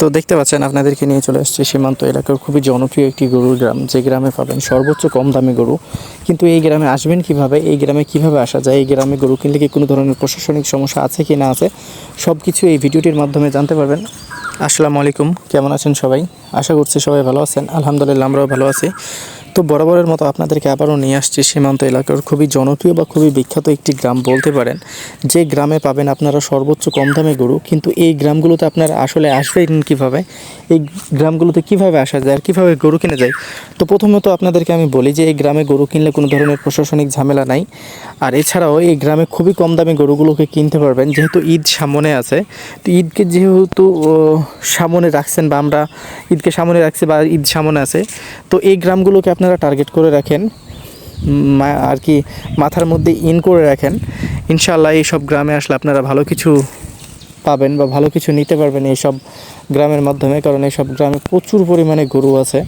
তো দেখতে পাচ্ছেন, আপনাদেরকে নিয়ে চলে আসছে সীমান্ত এলাকার খুবই জনপ্রিয় একটি গরুর গ্রাম। যে গ্রামে পাবেন সর্বোচ্চ কম দামি গরু। কিন্তু এই গ্রামে আসবেন কীভাবে? এই গ্রামে কীভাবে আসা যায়? এই গ্রামে গরু কিনলে কি কোনো ধরনের প্রশাসনিক সমস্যা আছে কি না আছে? সব কিছু এই ভিডিওটির মাধ্যমে জানতে পারবেন। আসসালামু আলাইকুম। কেমন আছেন সবাই? আশা করছি সবাই ভালো আছেন। আলহামদুলিল্লাহ, আমরাও ভালো আছি। তো বরাবরের মতো আপনাদেরকে আবারও নিয়ে আসছি সীমান্ত এলাকার খুবই জনপ্রিয় বা খুবই বিখ্যাত একটি গ্রাম বলতে পারেন। যে গ্রামে পাবেন আপনারা সর্বোচ্চ কম দামে গরু, কিন্তু এই গ্রামগুলোতে আপনারা আসলে আসবেন কীভাবে? এই গ্রামগুলোতে কীভাবে আসা যায় আর কীভাবে গরু কিনে যায়? তো প্রথমত আপনাদেরকে আমি বলি যে এই গ্রামে গরু কিনলে কোনো ধরনের প্রশাসনিক ঝামেলা নাই। আর এছাড়াও এই গ্রামে খুবই কম দামে গরুগুলোকে কিনতে পারবেন, যেহেতু ঈদ সামনে আছে। তো ঈদকে যেহেতু সামনে রাখছেন বা আমরা ঈদকে সামনে রাখছি বা ঈদ সামনে আছে, তো এই গ্রামগুলোকে আপনারা টার্গেট করে রাখেন আর কি মাথার মধ্যে ইন করে রাখেন। ইনশাল্লাহ এই সব গ্রামে আসলে আপনারা ভালো কিছু পাবেন বা ভালো কিছু নিতে পারবেন এই সব গ্রামের মাধ্যমে, কারণ এই সব গ্রামে প্রচুর পরিমাণে গরু আছে।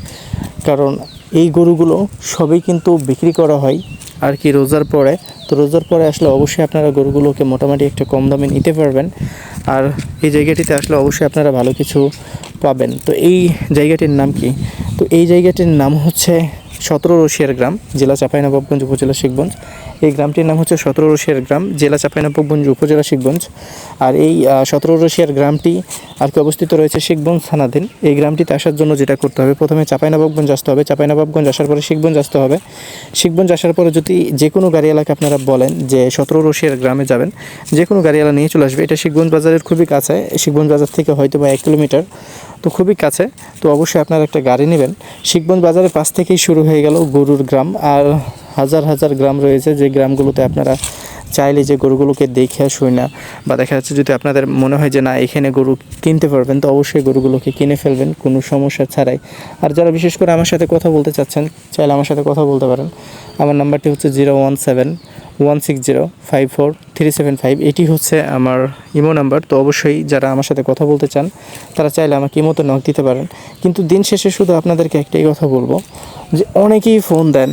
কারণ এই গরুগুলো সবই কিন্তু বিক্রি করা হয় আর কি রোজার পরে। তো রোজার পরে আসলে অবশ্যই আপনারা গরুগুলোকে মোটামুটি একটা কম দামে নিতে পারবেন। আর এই জায়গাটিতে আসলে অবশ্যই আপনারা ভালো কিছু পাবেন। তো এই জায়গাটির নাম কি? তো এই জায়গাটির নাম হচ্ছে সতেরো রশিয়ার গ্রাম, জেলা চাঁপাইনবাবগঞ্জ উপজেলা শিখগঞ্জ। এই গ্রামটির নাম হচ্ছে সতেরো রশিয়ার গ্রাম, জেলা চাঁপাইনবাবগঞ্জ উপজেলা শিখগঞ্জ। আর এই সতেরো রশিয়ার গ্রামটি আর কি অবস্থিত রয়েছে শিখগঞ্জ থানাধীন। এই গ্রামটিতে আসার জন্য যেটা করতে হবে, প্রথমে চাঁপাইনবাবগঞ্জ আসতে হবে। চাঁপাইনবাবগঞ্জ আসার পরে শিখগঞ্জ আসতে হবে। শিখগঞ্জ আসার পরে যদি যে কোনো গাড়িওয়ালাকে আপনারা বলেন যে সতেরো রশিয়ার গ্রামে যাবেন, যে কোনো গাড়িওয়ালা নিয়ে চলে আসবে। এটা শিখগঞ্জ বাজারের খুবই কাছে। শিখগঞ্জ বাজার থেকে হয়তো বা এক কিলোমিটার। তো খুবই কাছে। তো অবশ্যই আপনার একটা গাড়ি নেবেন। শিখবন বাজারের পাশ থেকেই শুরু হয়ে গেল গরুর গ্রাম। আর হাজার হাজার গ্রাম রয়েছে যে গ্রামগুলোতে আপনারা চাইলে যে গরুগুলোকে দেখে শুই না, বা দেখা যাচ্ছে যদি আপনাদের মনে হয় যে না, এখানে গরু কিনতে পারবেন, তো অবশ্যই গরুগুলোকে কিনে ফেলবেন, কোনো সমস্যা ছাড়াই। আর যারা বিশেষ করে আমার সাথে কথা বলতে চাচ্ছেন, চাইলে আমার সাথে কথা বলতে পারেন। আমার নাম্বারটি হচ্ছে zero one seven one six zero five four three seven five এটি হচ্ছে আমার ইমো নাম্বার। তো অবশ্যই যারা আমার সাথে কথা বলতে চান, তারা চাইলে আমাকে ইমোতে নক দিতে পারেন। কিন্তু দিন শেষে শুধু আপনাদেরকে একটাই কথা বলব, যে অনেকেই ফোন দেন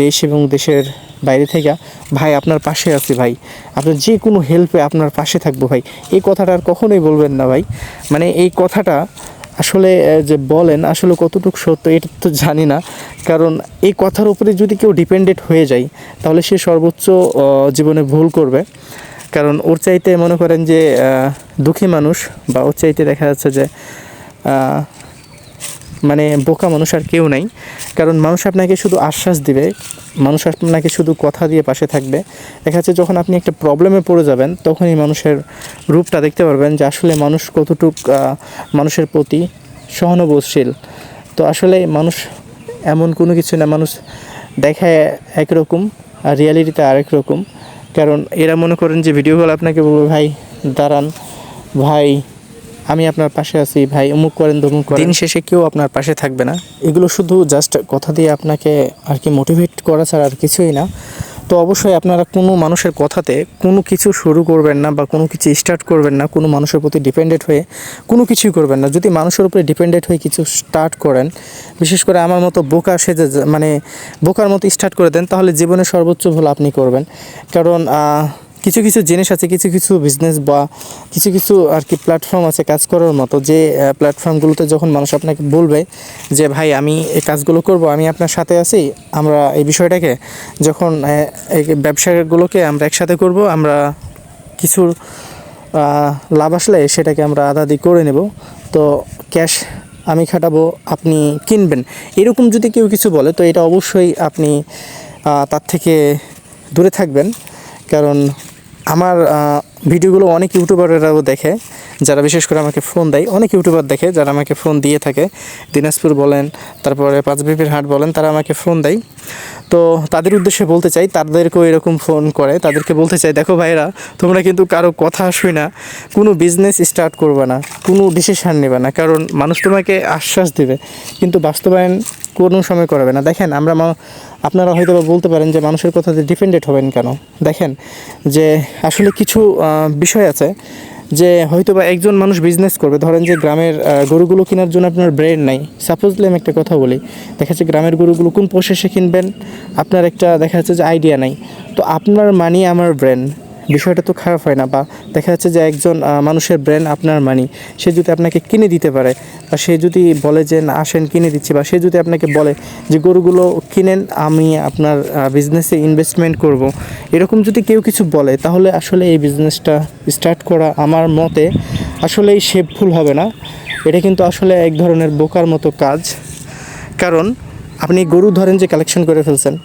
দেশ এবং দেশের বাইরে থেকে, ভাই, আপনার পাশে আছি ভাই। আপনার যে কোনো হেল্পে আপনার পাশে থাকব ভাই। এই কথাটা আর কখনোই বলবেন না ভাই। মানে এই কথাটা আসলে যে বলেন, আসলে কতটুকু সত্য এটা তো জানি না। কারণ এই কথার উপরে যদি কেউ ডিপেন্ডেন্ট হয়ে যায়, তাহলে সে সর্বোচ্চ জীবনে ভুল করবে। কারণ ওর চাইতে মনে করেন যে দুঃখী মানুষ বা ওর চাইতে দেখা যাচ্ছে যে মানে বোকা মানুষ আর কেউ নাই। কারণ মানুষ আপনাকে শুধু আশ্বাস দিবে, মানুষ আপনাকে শুধু কথা দিয়ে পাশে থাকবে। দেখা যাচ্ছে যখন আপনি একটা প্রবলেমে পড়ে যাবেন, তখনই মানুষের রূপটা দেখতে পারবেন যে আসলে মানুষ কতটুক মানুষের প্রতি সহানুভূতিশীল। তো আসলে মানুষ এমন কোনো কিছু না, মানুষ দেখায় একরকম আর রিয়ালিটিতে আরেক রকম। কারণ এরা মনে করেন যে ভিডিও কল আপনাকে বলবে, ভাই, দাঁড়ান, ভাই আমি আপনার পাশে আছি ভাই অমুক করেন তমুক করেন। দিন শেষে কেউ আপনার পাশে থাকবে না। এগুলো শুধু জাস্ট কথা দিয়ে আপনাকে আর কি মোটিভেট করা ছাড়া আর কিছুই না। তো অবশ্যই আপনারা কোনো মানুষের কথাতে কোনো কিছু শুরু করবেন না বা কোনো কিছু স্টার্ট করবেন না কোনো মানুষের প্রতি ডিপেন্ডেন্ট হয়ে কোনো কিছুই করবেন না। যদি মানুষের উপরে ডিপেন্ডেন্ট হয়ে কিছু স্টার্ট করেন বিশেষ করে আমার মতো বোকা সেজে যা- মানে বোকার মতো স্টার্ট করে দেন তাহলে জীবনে সর্বোচ্চ ভুল আপনি করবেন। কারণ কিছু কিছু জিনিস আছে কিছু কিছু বিজনেস বা কিছু কিছু আর কি প্ল্যাটফর্ম আছে কাজ করার মতো যে প্ল্যাটফর্মগুলোতে যখন মানুষ আপনাকে বলবে যে ভাই আমি এই কাজগুলো করব আমি আপনার সাথে আছি আমরা এই বিষয়টাকে যখন এই ব্যবসাগুলোকে আমরা একসাথে করব আমরা কিছু আহ, লাভ আসলে সেটাকে আমরা আদাদি করে নেব। তো ক্যাশ আমি খাটাবো আপনি কিনবেন। এরকম যদি কেউ কিছু বলে তো এটা অবশ্যই আপনি তার থেকে দূরে থাকবেন। কারণ আমার ভিডিওগুলো অনেক ইউটিউবাররাও দেখে, যারা বিশেষ করে আমাকে ফোন দেয়, অনেক ইউটিউবার দেখে, যারা আমাকে ফোন দিয়ে থাকে, দিনাজপুর বলেন, তারপরে পাঁচবিপির হাট বলেন, তারা আমাকে ফোন দেয়। তো তাদের উদ্দেশ্যে বলতে চাই, তাদেরকেও এরকম ফোন করে, তাদেরকে বলতে চাই, দেখো ভাইরা তোমরা কিন্তু কারও কথা শুই না, কোনো বিজনেস স্টার্ট করবে না, কোনো ডিসিশান নেবে না, কারণ মানুষ তোমাকে আশ্বাস দেবে, কিন্তু বাস্তবায়ন কোনো সময় করবে না। দেখেন, আমরা আপনারা হয়তো বলতে পারেন যে মানুষের কথাতে ডিপেন্ডেন্ট হবেন কেন? দেখেন, যে আসলে কিছু বিষয় আছে যে হয়তো বা একজন মানুষ বিজনেস করবে। ধরেন যে গ্রামের গরুগুলো কেনার জন্য আপনার ব্রেন নাই। সাপোজলি আমি একটা কথা বলি, দেখা যাচ্ছে গ্রামের গরুগুলো কোন প্রসেসে কিনবেন? আপনার একটা দেখা যাচ্ছে যে আইডিয়া নাই। তো আপনার মানি আমার ব্রেন বিষয়টা তো খারাপ হয় না, বা দেখা যাচ্ছে যে একজন মানুষের ব্রেন আপনার মানি সে যদি আপনাকে কিনে দিতে পারে, বা সে যদি বলে যে, না, আসেন, কিনে দিচ্ছি, বা সে যদি আপনাকে বলে যে, গরুগুলো কিনেন, আমি আপনার বিজনেসে ইনভেস্টমেন্ট করব, এরকম যদি কেউ কিছু বলে, তাহলে আসলে এই বিজনেসটা স্টার্ট করা আমার মতে আসলেই ভুল হবে না। এটা কিন্তু আসলে এক ধরনের বোকার মতো কাজ। কারণ, আপনি গরু ধরেন যে কালেকশন করে ফেলছেন।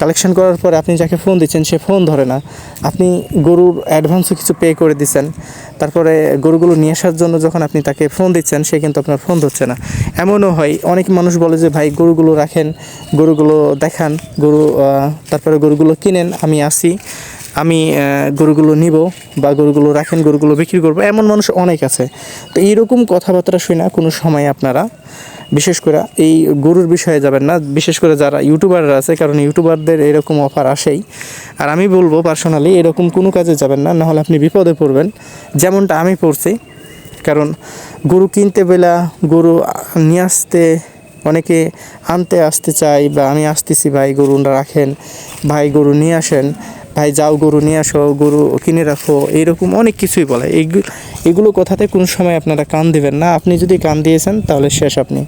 কালেকশন করার পরে আপনি যাকে ফোন দিচ্ছেন, সে ফোন ধরে না। আপনি গরুর অ্যাডভান্সও কিছু পে করে দিচ্ছেন। তারপরে গরুগুলো নিয়ে আসার জন্য যখন আপনি তাকে ফোন দিচ্ছেন, সে কিন্তু আপনার ফোন ধরছে না। এমনও হয়, অনেক মানুষ বলে যে, ভাই, গরুগুলো রাখেন, গরুগুলো দেখান, গরু তারপরে গরুগুলো কিনেন, আমি আসি, আমি গরুগুলো নিব বা গরুগুলো রাখেন, গরুগুলো বিক্রি করব। এমন মানুষ অনেক আছে। তো এইরকম কথাবার্তা শুনে কোনো সময় আপনারা বিশেষ করে এই গরুর বিষয়ে যাবেন না, বিশেষ করে যারা ইউটিউবাররা আছে, কারণ ইউটিউবারদের এরকম অফার আসেই। আর আমি বলব পার্সোনালি এরকম কোনো কাজে যাবেন না, নাহলে আপনি বিপদে পড়বেন। যেমনটা আমি পড়ছি, কারণ গরু কিনতে বেলা গরু নিয়ে আসতে, অনেকে আনতে আসতে চাই বা আমি আসতেছি, ভাই গরুটা রাখেন, ভাই গরু নিয়ে আসেন। ভাই, যাও গরু নিয়ে আসো, গরু কিনে রাখো। এইরকম অনেক কিছুই বলে। এইগুলো এগুলো কথাতে কোনো সময় আপনারা কান দিবেন না। আপনি যদি কান দিয়েছেন, তাহলে শেষ আপনি।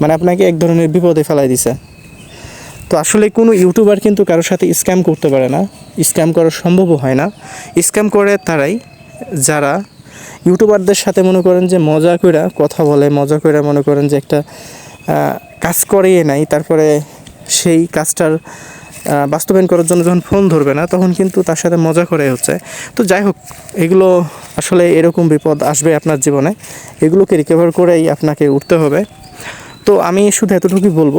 মানে আপনাকে এক ধরনের বিপদে ফেলাই দিছে। তো আসলে কোনো ইউটিউবার কিন্তু কারোর সাথে স্ক্যাম করতে পারে না। স্ক্যাম করা সম্ভবও হয় না। স্ক্যাম করে তারাই যারা ইউটিউবারদের সাথে মনে করেন যে মজা করে কথা বলে, মজা করে মনে করেন যে একটা কাজ করিয়ে নাই। তারপরে সেই কাজটার বাস্তবায়ন করার জন্য যখন ফোন ধরবে না, তখন কিন্তু তার সাথে মজা করে হচ্ছে। তো যাই হোক, এগুলো আসলে এরকম বিপদ আসবে আপনার জীবনে। এগুলোকে রিকভার করেই আপনাকে উঠতে হবে। তো আমি শুধু এতটুকুই বলব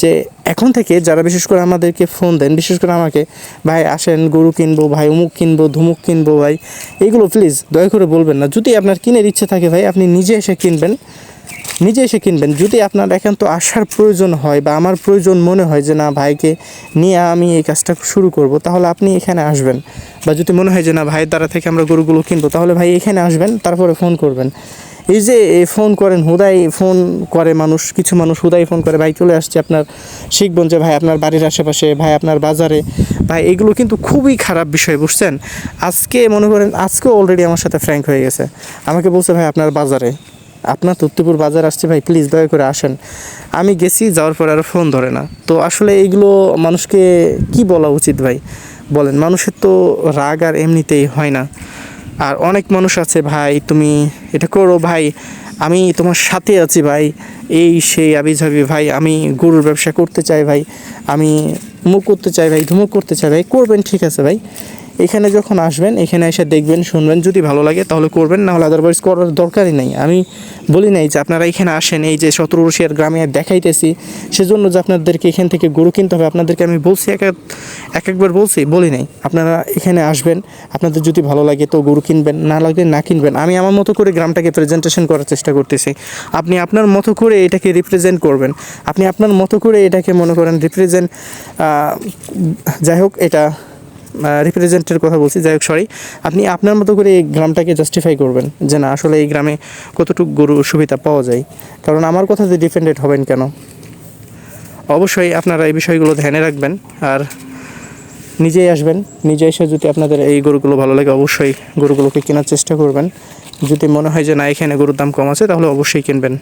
যে, এখন থেকে যারা বিশেষ করে আমাদেরকে ফোন দেন, বিশেষ করে আমাকে, ভাই, আসেন, গরু কিনবো, ভাই উমুক কিনবো, ধুমুক কিনবো, ভাই, এগুলো প্লিজ দয়া করে বলবেন না। যদি আপনার কিনের ইচ্ছে থাকে, ভাই, আপনি নিজে এসে কিনবেন। নিজে এসে কিনবেন। যদি আপনার একান্ত আসার প্রয়োজন হয় বা আমার প্রয়োজন মনে হয় যে, না ভাইকে নিয়ে আমি এই কাজটা শুরু করব তাহলে আপনি এখানে আসবেন। বা যদি মনে হয় যে, না ভাইয়ের দ্বারা থেকে আমরা গরুগুলো কিনবো তাহলে ভাই এখানে আসবেন, তারপরে ফোন করবেন। এই যে ফোন করেন, হুদাই ফোন করে মানুষ, কিছু মানুষ হুদাই ফোন করে, ভাই, চলে আসছে আপনার শিখবেন যে, ভাই, আপনার বাড়ির আশেপাশে, ভাই, আপনার বাজারে। ভাই, এগুলো কিন্তু খুবই খারাপ বিষয়, বুঝছেন? আজকে মনে করেন, আজকেও অলরেডি আমার সাথে ফ্র্যাঙ্ক হয়ে গেছে। আমাকে বলছে, ভাই, আপনার বাজারে। আপনার তত্ত্বপুর বাজার আসছে, ভাই প্লিজ দয়া করে আসেন। আমি গেছি, যাওয়ার পর আর ফোন ধরে না। তো আসলে এইগুলো মানুষকে কি বলা উচিত, ভাই? বলেন, মানুষের তো রাগ আর এমনিতেই হয় না। আর অনেক মানুষ আছে, ভাই, তুমি এটা করো, ভাই, আমি তোমার সাথে আছি, ভাই, এই সেই আবিঝাবি, ভাই, আমি গরুর ব্যবসা করতে চাই, ভাই, আমি মুখ করতে চাই, ভাই, ধুমুক করতে চাই, ভাই, করবেন, ঠিক আছে, ভাই। এখানে যখন আসবেন, এখানে এসে দেখবেন, শুনবেন, যদি ভালো লাগে তাহলে করবেন, না হলে আদারওয়াইজ করার দরকারই নেই। আমি বলি নাই যে আপনারা এখানে আসেন, এই যে সতেরো রশিয়ার গ্রামে দেখাইতেছি, সেজন্য যে আপনাদেরকে এখান থেকে গরু কিনতে হবে, আপনাদেরকে আমি বলছি এক এক- এক একবার বলছি, বলি নাই। আপনারা এখানে আসবেন, আপনাদের যদি ভালো লাগে তো গরু কিনবেন, না লাগলে না কিনবেন। আমি আমার মতো করে গ্রামটাকে প্রেজেন্টেশন করার চেষ্টা করতেছি। আপনি আপনার মতো করে এটাকে রিপ্রেজেন্ট করবেন। আপনি আপনার মতো করে এটাকে মনে করেন রিপ্রেজেন্ট যাই হোক, এটা রিপ্রেজেন্টের কথা বলছি, যাই হোক সরি আপনি আপনার মতো করে এই গ্রামটাকে জাস্টিফাই করবেন যে না, আসলে এই গ্রামে কতটুকু গরু সুবিধা পাওয়া যায়। কারণ আমার কথাতে ডিপেন্ডেন্ট হবেন কেন? অবশ্যই আপনারা এই বিষয়গুলো ধ্যানে রাখবেন আর নিজেই আসবেন নিজে এসে যদি আপনাদের এই গরুগুলো ভালো লাগে, অবশ্যই গরুগুলোকে কেনার চেষ্টা করবেন। যদি মনে হয় যে না, এখানে গরুর দাম কম আছে, তাহলে অবশ্যই কিনবেন।